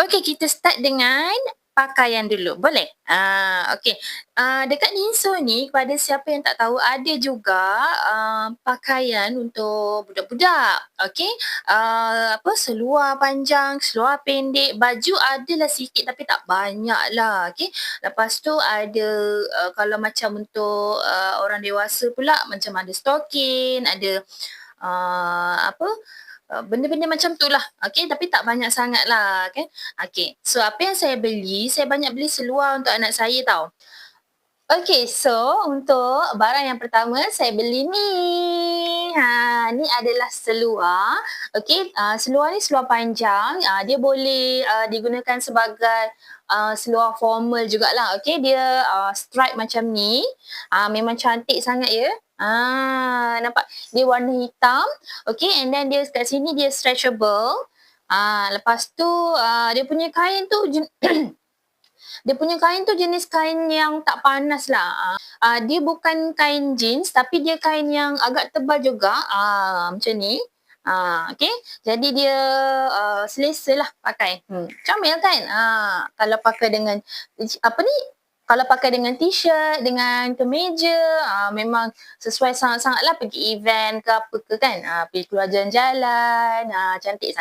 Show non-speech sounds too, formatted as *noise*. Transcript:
Okey, kita start dengan pakaian dulu. Boleh? Ah, okey. Ah, dekat Ninso ni kepada siapa yang tak tahu ada juga uh, pakaian untuk budak-budak. Okey. Uh, apa seluar panjang, seluar pendek, baju adalah sikit tapi tak banyak lah. Okey. Lepas tu ada uh, kalau macam untuk uh, orang dewasa pula macam ada stokin, ada uh, apa Uh, benda-benda macam tu lah. Okay, tapi tak banyak sangat lah. Okay. okay. So, apa yang saya beli, saya banyak beli seluar untuk anak saya tau. Okay, so untuk barang yang pertama saya beli ni. Ha, ni adalah seluar. Okay, uh, seluar ni seluar panjang. Uh, dia boleh uh, digunakan sebagai uh, seluar formal jugalah. Okay, dia uh, stripe macam ni. Uh, memang cantik sangat ya. Ah, nampak? Dia warna hitam. Okay, and then dia kat sini dia stretchable. Ah, lepas tu uh, dia punya kain tu *clears throat* dia punya kain tu jenis kain yang tak panas lah. Uh, dia bukan kain jeans tapi dia kain yang agak tebal juga. Uh, macam ni. Uh, okay. Jadi dia uh, selesa lah pakai. Hmm. Comel kan? Uh, kalau pakai dengan apa ni kalau pakai dengan t-shirt, dengan kemeja, uh, memang sesuai sangat-sangat lah pergi event ke apa ke kan. Uh, pergi keluar jalan-jalan, uh, cantik sangat.